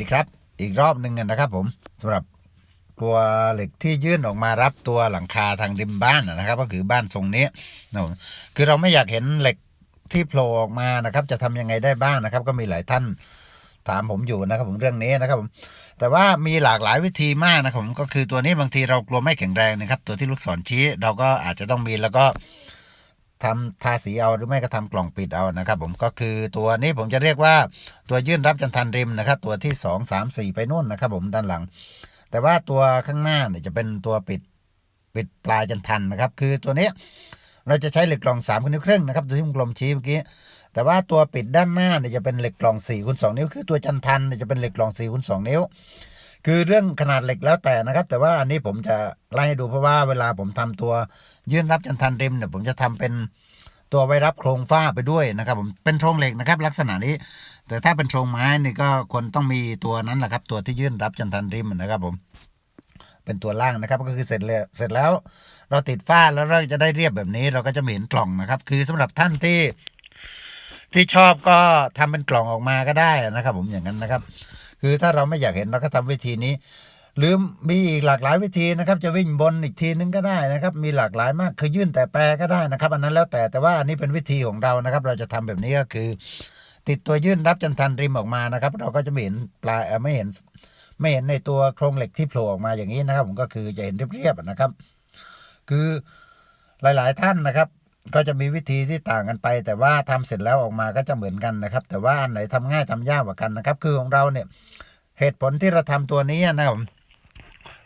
ดีครับ อีกรอบหนึ่งนะครับผมสำหรับตัวเหล็กที่ยื่นออกมารับตัวหลังคาทางริมบ้านนะครับ ก็คือบ้านทรงนี้นะคือเราไม่อยากเห็นเหล็กที่โผล่ออกมานะครับ จะทำยังไงได้บ้างนะครับ ก็มีหลายท่านถามผมอยู่นะครับผมเรื่องนี้นะครับผมแต่ว่ามีหลากหลายวิธีมากนะครับผมก็คือตัวนี้บางทีเรากลัวไม่แข็งแรงนะครับ ตัวที่ลูกศรชี้เราก็อาจจะต้องมีแล้วก็ ทำทาสีเอาหรือไม่ก็ทำกล่องปิดเอานะครับ ผมก็คือตัวนี้ผมจะเรียกว่าตัวยื่นรับจันทันริมนะครับ ตัวที่สองสามสี่ไปนู่นนะครับ ผมด้านหลัง แต่ว่าตัวข้างหน้าเนี่ยจะเป็นตัวปิดปิดปลายจันทันนะครับ คือตัวนี้เราจะใช้เหล็กกล่องสามคูณนิ้วครึ่งนะครับตัวที่ผมกลมชี้เมื่อกี้แต่ว่าตัวปิดด้านหน้าเนี่ยจะเป็นเหล็กกล่อง4คูณ2นิ้ว คือตัวจันทันเนี่ยจะเป็นเหล็กกล่อง4คูณ2นิ้ว คือเรื่องขนาดเหล็กแล้วแต่นะครับ แต่ว่าอันนี้ผมจะไล่ให้ดูเพราะว่าเวลาผมทำตัวยื่นรับจันทันริมเนี่ยผมจะทำเป็นตัวไว้รับโครงฝ้าไปด้วยนะครับ ผมเป็นโครงเหล็กนะครับ ลักษณะนี้ แต่ถ้าเป็นโครงไม้นี่ก็คนต้องมีตัวนั้นแหละครับ ตัวที่ยื่นรับจันทันริมนะครับผมเป็นตัวล่างนะครับก็คือเสร็จเลยเสร็จแล้ว เราติดฝ้าแล้วเราจะได้เรียบแบบนี้ เราก็จะเห็นกล่องนะครับ คือสำหรับท่านที่ที่ชอบก็ทำเป็นกล่องออกมาก็ได้นะครับ ผมอย่างนั้นนะครับ คือถ้าเราไม่อยากเห็นเราก็ทำวิธีนี้ หรือมีอีกหลากหลายวิธีนะครับ จะวิ่งบนอีกทีนึงก็ได้นะครับ มีหลากหลายมากคือยื่นแต่แปรก็ได้นะครับ อันนั้นแล้วแต่แต่ว่าอันนี้เป็นวิธีของเรานะครับ เราจะทำแบบนี้ก็คือ ติดตัวยื่นรับจันทันริมออกมานะครับ เราก็จะไม่เห็นปลายไม่เห็นไม่เห็นในตัวโครงเหล็กที่โผล่ออกมาอย่างนี้นะครับ ผมก็คือจะเห็นเรียบๆนะครับ คือหลาย ๆ ท่านนะครับ ก็จะมีวิธีที่ต่างกันไป แต่ว่าทำเสร็จแล้วออกมาก็จะเหมือนกันนะครับ แต่ว่าอันไหนทำง่ายทำยากกว่ากันนะครับ คือของเราเนี่ยเหตุผลที่เราทำตัวนี้นะครับ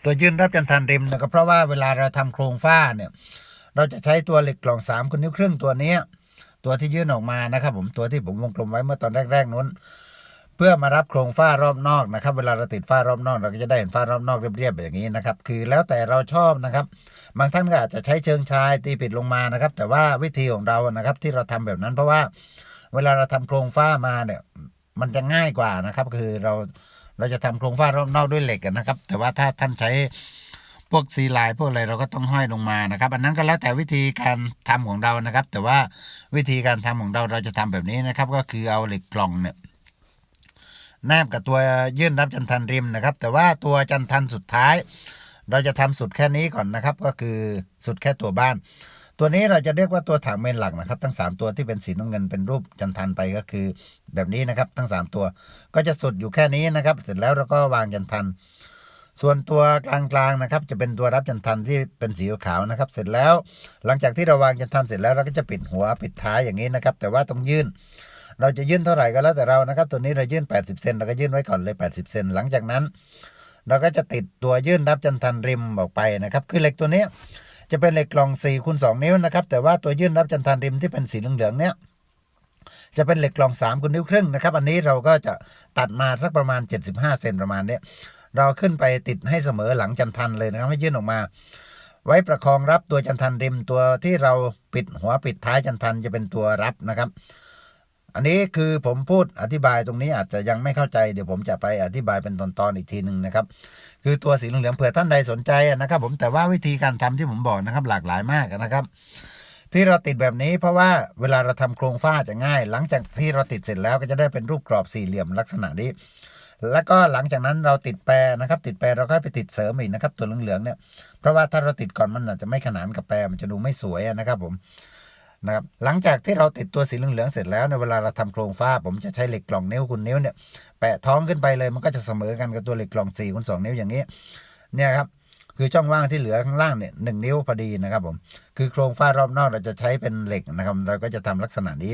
ตัวยื่นรับจันทันริมนะครับเพราะว่าเวลาเราทำโครงฝ้าเนี่ย เราจะใช้ตัวเหล็กกล่องสามคนนิ้วครึ่งตัวนี้ตัวที่ยื่นออกมานะครับ ผมตัวที่ผมวงกลมไว้เมื่อตอนแรกๆนู้น เพื่อมารับโครงฝ้ารอบนอกนะครับ เวลาเราติดฝ้ารอบนอก เราก็จะได้เห็นฝ้ารอบนอกเรียบๆอย่างนี้นะครับ คือแล้วแต่เราชอบนะครับ บางท่านก็อาจจะใช้เชิงชายตีปิดลงมานะครับ แต่ว่าวิธีของเรานะครับที่เราทำแบบนั้นเพราะว่า เวลาเราทำโครงฝ้ามาเนี่ย มันจะง่ายกว่านะครับ คือเราเราจะทำโครงฝ้ารอบนอกด้วยเหล็กนะครับ แต่ว่าถ้าท่านใช้พวกซีไลน์พวกอะไรเราก็ต้องห้อยลงมานะครับ อันนั้นก็แล้วแต่วิธีการทำของเรานะครับ แต่ว่าวิธีการทำของเราเราจะทำแบบนี้นะครับ ก็คือเอาเหล็กกล่องเนี่ย แนบกับตัวยื่นรับจันทันริมนะครับ แต่ว่าตัวจันทันสุดท้าย เราจะทำสุดแค่นี้ก่อนนะครับ ก็คือสุดแค่ตัวบ้าน ตัวนี้เราจะเรียกว่าตัวถังเมนหลักนะครับ ทั้ง 3 ตัวที่เป็นสีน้ำเงินเป็นรูปจันทันไปก็คือ แบบนี้นะครับ ทั้ง 3 ตัว ก็จะสุดอยู่แค่นี้นะครับ เสร็จแล้วเราก็วางจันทัน ส่วนตัวกลางๆนะครับ จะเป็นตัวรับจันทันที่เป็นสีขาวนะครับ เสร็จแล้ว หลังจากที่เราวางจันทันเสร็จแล้วเราก็จะปิดหัวปิดท้ายอย่างนี้นะครับ แต่ว่าต้องยื่น เราจะยื่นเท่าไหร่ก็แล้วแต่เรานะครับ ตัวนี้เรายื่น 80 เซนเราก็ยื่นไว้ก่อนเลย 80 เซนหลังจากนั้น เราก็จะติดตัวยื่นรับจันทันริมออกไปนะครับ คือเหล็กตัวนี้จะเป็นเหล็กกล่อง4คูณ2นิ้วนะครับ แต่ว่าตัวยื่นรับจันทันริมที่เป็นสีเหลืองๆเนี้ยจะเป็นเหล็กกล่อง3คูณนิ้วครึ่งนะครับ อันนี้เราก็จะตัดมาสักประมาณ 75 เซนประมาณเนี้ยเราขึ้นไปติดให้เสมอหลังจันทันเลยนะครับให้ยื่นออกมา ไว้ประคองรับตัวจันทันริมตัวที่เราปิดหัวปิดท้ายจันทันจะเป็นตัวรับนะครับ อันนี้คือผมพูดอธิบายตรงนี้อาจจะยังไม่เข้าใจเดี๋ยวผมจะไปอธิบายเป็นตอนๆอีกทีหนึ่งนะครับ คือตัวสีเหลืองๆเผื่อท่านใดสนใจนะครับ ผมแต่ว่าวิธีการทำที่ผมบอกนะครับหลากหลายมากนะครับ ที่เราติดแบบนี้เพราะว่าเวลาเราทำโครงฝ้าจะง่าย หลังจากที่เราติดเสร็จแล้วก็จะได้เป็นรูปกรอบสี่เหลี่ยมลักษณะนี้ แล้วก็หลังจากนั้นเราติดแปรนะครับ ติดแปรเราก็ไปติดเสริมอีกนะครับ ตัวเหลืองๆเนี่ยเพราะว่าถ้าเราติดก่อนมันอาจจะไม่ขนานกับแปรมันจะดูไม่สวยนะครับผม นะครับหลังจากที่เราติดตัวสีเหลืองๆเสร็จแล้วในเวลาเราทำโครงฝ้า ผมจะใช้เหล็กกล่องนิ้วคุณนิ้วเนี่ยแปะท้องขึ้นไปเลยมันก็จะเสมอกันกับตัวเหล็กกล่อง4คูณ2นิ้วอย่างนี้เนี่ยครับคือช่องว่างที่เหลือข้างล่างเนี่ยหนึ่งนิ้วพอดีนะครับผมคือโครงฝ้ารอบนอกเราจะใช้เป็นเหล็กนะครับเราก็จะทำลักษณะนี้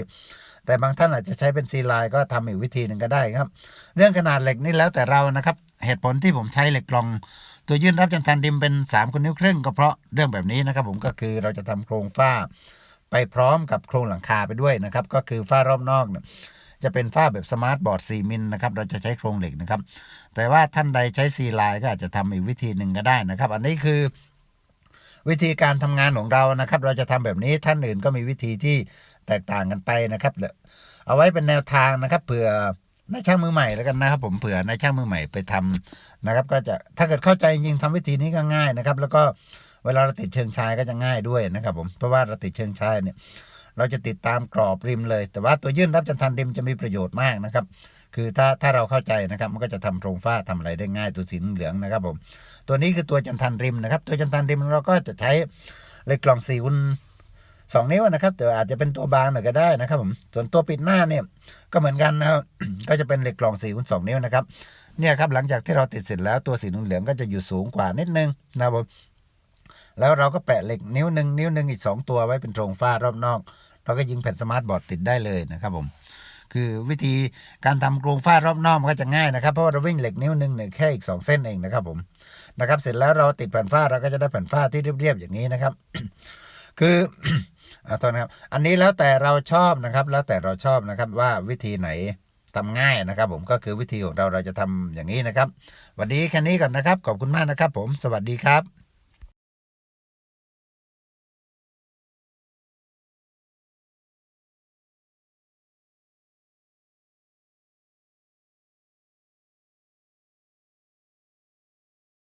แต่บางท่านอาจจะใช้เป็นซีไลน์ก็ทำอีกวิธีหนึ่งก็ได้ครับ เรื่องขนาดเหล็กนี่แล้วแต่เรานะครับ เหตุผลที่ผมใช้เหล็กกล่อง ตัวยื่นรับจันทันดิมเป็น3คูณนิ้วครึ่งก็เพราะเรื่องแบบนี้นะครับผมก็คือเราจะทำโครงฝ้า ไปพร้อมกับโครงหลังคาไปด้วยนะครับ ก็คือฝ้ารอบนอกเนี่ยจะเป็นฝ้าแบบสมาร์ทบอร์ด4มิลนะครับ เราจะใช้โครงเหล็กนะครับ แต่ว่าท่านใดใช้ซีไลน์ก็อาจจะทำอีกวิธีหนึ่งก็ได้นะครับ อันนี้คือวิธีการทำงานของเรานะครับ เราจะทำแบบนี้ท่านอื่นก็มีวิธีที่แตกต่างกันไปนะครับเดี๋ยเอาไว้เป็นแนวทางนะครับเผื่อนายช่างมือใหม่แล้วกันนะครับผมเผื่อนายช่างมือใหม่ไปทำนะครับ ก็จะถ้าเกิดเข้าใจจริงๆทำวิธีนี้ก็ง่ายนะครับ แล้วก็ เวลาเราติดเชิงชายก็จะง่ายด้วยนะครับผมเพราะว่าเราติดเชิงชายเนี่ยเราจะติดตามกรอบริมเลย แต่ว่าตัวยื่นรับจันทันริมจะมีประโยชน์มากนะครับ คือถ้าถ้าเราเข้าใจนะครับมันก็จะทำโครงฝ้าทำอะไรได้ง่ายตัวสีเหลืองนะครับผมตัวนี้คือตัวจันทันริมนะครับ ตัวจันทันริมเราก็จะใช้เหล็กกล่องสี่คูณสองนิ้วนะครับ แต่อาจจะเป็นตัวบางหน่อยก็ได้นะครับผมส่วนตัวปิดหน้าเนี่ยก็เหมือนกันนะครับก็จะเป็นเหล็กกล่องสีคูณสองนิ้วนะครับเนี่ยครับหลังจากที่เราติดเสร็จแล้วตัวสีเหลืองก็จะอยู่สูงกว่านิดนึงนะครับผม แล้วเราก็แปะเหล็กนิ้วหนึ่งนิ้วหนึ่งอีกสองตัวไว้เป็นโครงฝ้ารอบนอก เราก็ยิงแผ่นสมาร์ทบอร์ดติดได้เลยนะครับผมคือวิธีการทำโครงฝ้ารอบนอกมันก็จะง่ายนะครับเพราะว่าเราวิ่งเหล็กนิ้วหนึ่งเนี่ยแค่อีกสองเส้นเองนะครับผมนะครับ เสร็จแล้วเราติดแผ่นฝ้าเราก็จะได้แผ่นฝ้าที่เรียบๆอย่างนี้นะครับ คืออ่าตอนนะครับ อันนี้แล้วแต่เราชอบนะครับ แล้วแต่เราชอบนะครับว่าวิธีไหนทำง่ายนะครับ ผมก็คือวิธีของเราเราจะทำอย่างนี้นะครับ วันนี้แค่นี้ก่อนนะครับ ขอบคุณมากนะครับ ผมสวัสดีครับ